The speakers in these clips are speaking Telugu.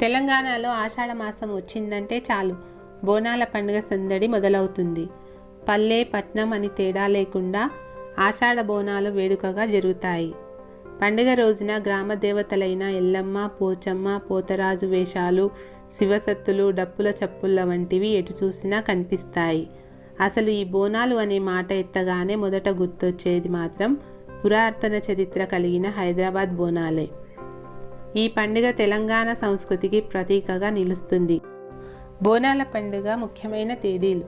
తెలంగాణలో ఆషాఢ మాసం వచ్చిందంటే చాలు. బోనాల పండుగ సందడి మొదలవుతుంది. పల్లె పట్నం అని తేడా లేకుండా ఆషాఢ బోనాలు వేడుకగా జరుగుతాయి. పండుగ రోజున గ్రామ దేవతలైన ఎల్లమ్మ పోచమ్మ పోతరాజు వేషాలు శివసత్తులు డప్పుల చప్పుళ్ళ వంటివి ఎటు చూసినా కనిపిస్తాయి. అసలు ఈ బోనాలు అనే మాట ఎత్తగానే మొదట గుర్తొచ్చేది మాత్రం పురాతన చరిత్ర కలిగిన హైదరాబాద్ బోనాలే. ఈ పండుగ తెలంగాణ సంస్కృతికి ప్రతీకగా నిలుస్తుంది. బోనాల పండుగ ముఖ్యమైన తేదీలు.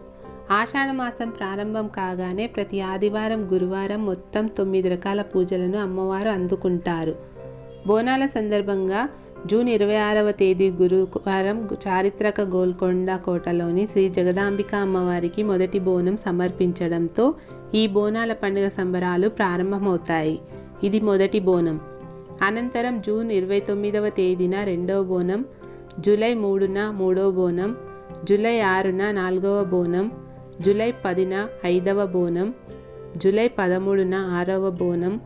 ఆషాఢ మాసం ప్రారంభం కాగానే ప్రతి ఆదివారం గురువారం మొత్తం తొమ్మిది రకాల పూజలను అమ్మవారు అందుకుంటారు. బోనాల సందర్భంగా జూన్ ఇరవై ఆరవ తేదీ గురువారం చారిత్రక గోల్కొండ కోటలోని శ్రీ జగదాంబిక అమ్మవారికి మొదటి బోనం సమర్పించడంతో ఈ బోనాల పండుగ సంబరాలు ప్రారంభమవుతాయి. ఇది మొదటి బోనం. అనంతరం జూన్ ఇరవై తొమ్మిదవ తేదీన రెండవ బోనం జూలై మూడున మూడవ బోనం జూలై ఆరున నాలుగవ బోనం జూలై పదిన ఐదవ బోనం జూలై పదమూడున ఆరవ బోనం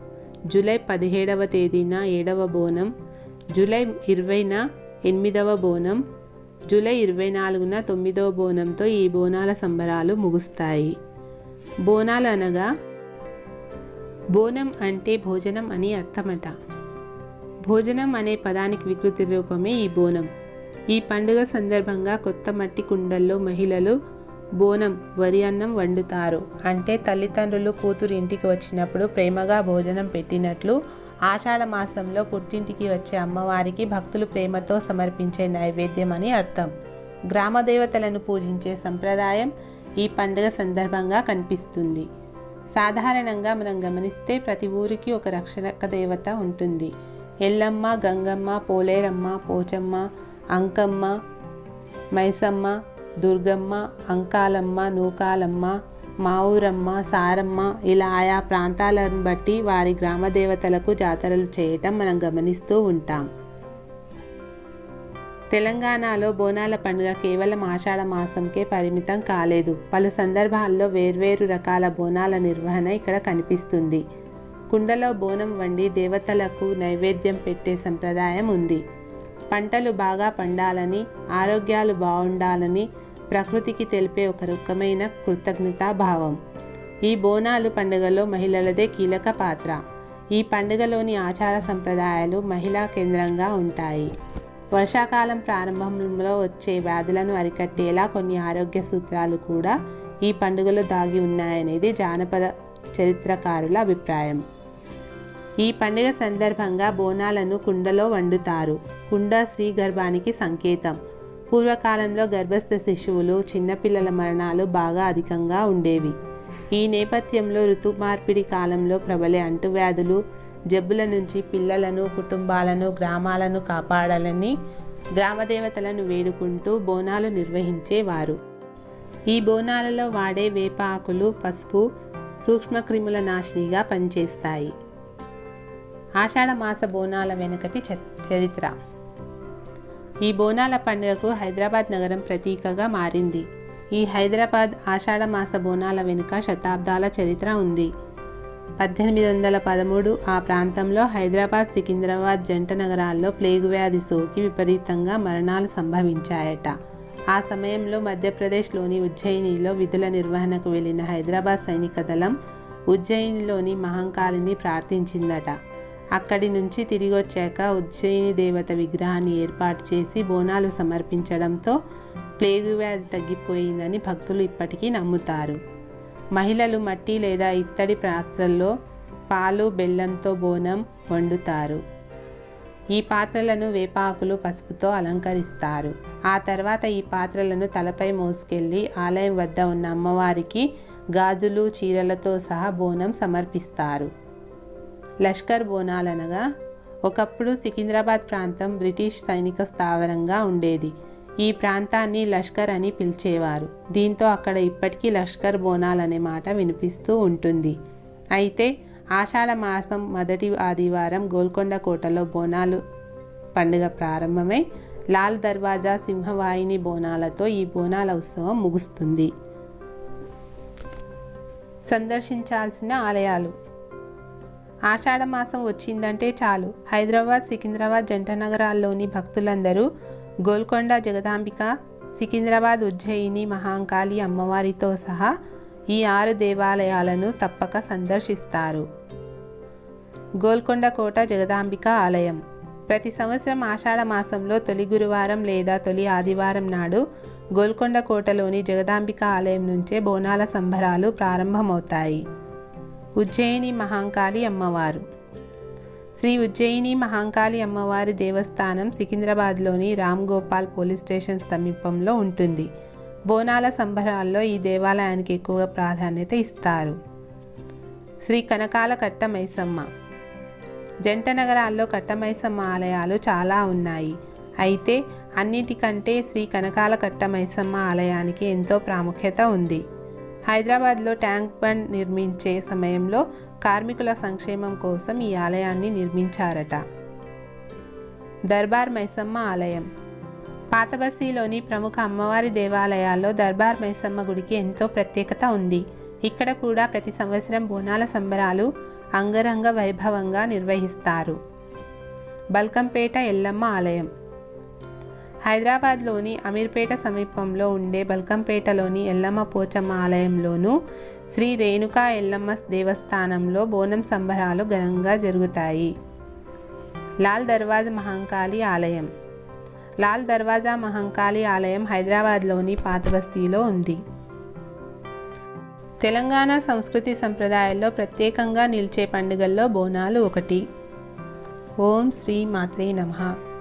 జూలై పదిహేడవ తేదీన ఏడవ బోనం జూలై ఇరవైన ఎనిమిదవ బోనం జూలై ఇరవై నాలుగున తొమ్మిదవ బోనంతో ఈ బోనాల సంబరాలు ముగుస్తాయి. బోనాలు అనగా బోనం అంటే భోజనం అని అర్థమట. భోజనం అనే పదానికి వికృతి రూపమే ఈ బోనం. ఈ పండుగ సందర్భంగా కొత్త మట్టి కుండల్లో మహిళలు బోనం వరి అన్నం వండుతారు. అంటే తల్లిదండ్రులు కూతురు ఇంటికి వచ్చినప్పుడు ప్రేమగా భోజనం పెట్టినట్లు ఆషాఢ మాసంలో పుట్టింటికి వచ్చే అమ్మవారికి భక్తులు ప్రేమతో సమర్పించే నైవేద్యం అని అర్థం. గ్రామ దేవతలను పూజించే సంప్రదాయం ఈ పండుగ సందర్భంగా కనిపిస్తుంది. సాధారణంగా మనం గమనిస్తే ప్రతి ఊరికి ఒక రక్షక దేవత ఉంటుంది. ఎల్లమ్మ గంగమ్మ పోలేరమ్మ పోచమ్మ అంకమ్మ మైసమ్మ దుర్గమ్మ అంకాలమ్మ నూకాలమ్మ మావురమ్మ సారమ్మ ఇలా ఆయా ప్రాంతాలను బట్టి వారి గ్రామ దేవతలకు జాతరలు చేయటం మనం గమనిస్తూ ఉంటాం. తెలంగాణలో బోనాల పండుగ కేవలం ఆషాఢ మాసంకే పరిమితం కాలేదు. పలు సందర్భాల్లో వేర్వేరు రకాల బోనాల నిర్వహణ ఇక్కడ కనిపిస్తుంది. కుండలో బోనం వండి దేవతలకు నైవేద్యం పెట్టే సంప్రదాయం ఉంది. పంటలు బాగా పండాలని ఆరోగ్యాలు బాగుండాలని ప్రకృతికి తెలిపే ఒక రకమైన కృతజ్ఞతా భావం. ఈ బోనాలు పండుగలో మహిళలదే కీలక పాత్ర. ఈ పండుగలోని ఆచార సంప్రదాయాలు మహిళా కేంద్రంగా ఉంటాయి. వర్షాకాలం ప్రారంభంలో వచ్చే వ్యాధులను అరికట్టేలా కొన్ని ఆరోగ్య సూత్రాలు కూడా ఈ పండుగలో దాగి ఉన్నాయనేది జానపద చరిత్రకారుల అభిప్రాయం. ఈ పండుగ సందర్భంగా బోనాలను కుండలో వండుతారు. కుండ స్త్రీ గర్భానికి సంకేతం. పూర్వకాలంలో గర్భస్థ శిశువులు చిన్నపిల్లల మరణాలు బాగా అధికంగా ఉండేవి. ఈ నేపథ్యంలో ఋతు మార్పిడి కాలంలో ప్రబలే అంటువ్యాధులు జబ్బుల నుంచి పిల్లలను కుటుంబాలను గ్రామాలను కాపాడాలని గ్రామదేవతలను వేడుకుంటూ బోనాలు నిర్వహించేవారు. ఈ బోనాలలో వాడే వేప ఆకులు పసుపు సూక్ష్మక్రిముల నాశినిగా పనిచేస్తాయి. ఆషాఢ మాస బోనాల వెనుకటి చ- చరిత్ర. ఈ బోనాల పండుగకు హైదరాబాద్ నగరం ప్రతీకగా మారింది. ఈ హైదరాబాద్ ఆషాఢ మాస బోనాల వెనుక శతాబ్దాల చరిత్ర ఉంది. పద్దెనిమిది వందల పదమూడు ఆ ప్రాంతంలో హైదరాబాద్ సికింద్రాబాద్ జంట నగరాల్లో ప్లేగు వ్యాధి సోకి విపరీతంగా మరణాలు సంభవించాయట. ఆ సమయంలో మధ్యప్రదేశ్లోని ఉజ్జయినిలో విధుల నిర్వహణకు వెళ్ళిన హైదరాబాద్ సైనిక దళం ఉజ్జయినిలోని మహంకాళిని ప్రార్థించిందట. అక్కడి నుంచి తిరిగి వచ్చాక ఉజ్జయిని దేవత విగ్రహాన్ని ఏర్పాటు చేసి బోనాలు సమర్పించడంతో ప్లేగు వ్యాధి తగ్గిపోయిందని భక్తులు ఇప్పటికీ నమ్ముతారు. మహిళలు మట్టి లేదా ఇత్తడి పాత్రల్లో పాలు బెల్లంతో బోనం వండుతారు. ఈ పాత్రలను వేపాకులు పసుపుతో అలంకరిస్తారు. ఆ తర్వాత ఈ పాత్రలను తలపై మోసుకెళ్ళి ఆలయం వద్ద ఉన్న అమ్మవారికి గాజులు చీరలతో సహా బోనం సమర్పిస్తారు. లష్కర్ బోనాలనగా ఒకప్పుడు సికింద్రాబాద్ ప్రాంతం బ్రిటిష్ సైనిక స్థావరంగా ఉండేది. ఈ ప్రాంతాన్ని లష్కర్ అని పిలిచేవారు. దీంతో అక్కడ ఇప్పటికీ లష్కర్ బోనాలు అనే మాట వినిపిస్తూ ఉంటుంది. అయితే ఆషాఢ మాసం మొదటి ఆదివారం గోల్కొండ కోటలో బోనాలు పండుగ ప్రారంభమై లాల్ దర్వాజా సింహవాహిని బోనాలతో ఈ బోనాల ఉత్సవం ముగుస్తుంది. సందర్శించాల్సిన ఆలయాలు ఆషాఢ మాసం వచ్చిందంటే చాలు. హైదరాబాద్ సికింద్రాబాద్ జంట నగరాల్లోని భక్తులందరూ గోల్కొండ జగదాంబిక సికింద్రాబాద్ ఉజ్జయిని మహాంకాళి అమ్మవారితో సహా ఈ ఆరు దేవాలయాలను తప్పక సందర్శిస్తారు. గోల్కొండ కోట జగదాంబిక ఆలయం. ప్రతి సంవత్సరం ఆషాఢ మాసంలో తొలి గురువారం లేదా తొలి ఆదివారం నాడు గోల్కొండ కోటలోని జగదాంబిక ఆలయం నుంచే బోనాల సంబరాలు ప్రారంభమవుతాయి. ఉజ్జయిని మహాంకాళి అమ్మవారు. శ్రీ ఉజ్జయిని మహాంకాళి అమ్మవారి దేవస్థానం సికింద్రాబాద్లోని రామ్ గోపాల్ పోలీస్ స్టేషన్ సమీపంలో ఉంటుంది. బోనాల సంబరాల్లో ఈ దేవాలయానికి ఎక్కువగా ప్రాధాన్యత ఇస్తారు. శ్రీ కనకాల కట్టమైసమ్మ. జంట నగరాల్లో కట్టమైసమ్మ ఆలయాలు చాలా ఉన్నాయి. అయితే అన్నిటికంటే శ్రీ కనకాల కట్ట మైసమ్మ ఆలయానికి ఎంతో ప్రాముఖ్యత ఉంది. హైదరాబాద్లో ట్యాంక్ బండ్ నిర్మించే సమయంలో కార్మికుల సంక్షేమం కోసం ఈ ఆలయాన్ని నిర్మించారట. దర్బార్ మైసమ్మ ఆలయం. పాతబస్తీలోని ప్రముఖ అమ్మవారి దేవాలయాల్లో దర్బార్ మైసమ్మ గుడికి ఎంతో ప్రత్యేకత ఉంది. ఇక్కడ కూడా ప్రతి సంవత్సరం బోనాల సంబరాలు అంగరంగ వైభవంగా నిర్వహిస్తారు. బల్కంపేట ఎల్లమ్మ ఆలయం. హైదరాబాద్లోని అమీర్పేట సమీపంలో ఉండే బల్కంపేటలోని ఎల్లమ్మ పోచమ్మ ఆలయంలోనూ శ్రీ రేణుకా ఎల్లమ్మ దేవస్థానంలో బోనం సంబరాలు ఘనంగా జరుగుతాయి. లాల్ దర్వాజ మహంకాళి ఆలయం. లాల్ దర్వాజా మహంకాళి ఆలయం హైదరాబాద్లోని పాతబస్తీలో ఉంది. తెలంగాణ సంస్కృతి సంప్రదాయాల్లో ప్రత్యేకంగా నిలిచే పండుగల్లో బోనాలు ఒకటి. ఓం శ్రీ మాత్రే నమః.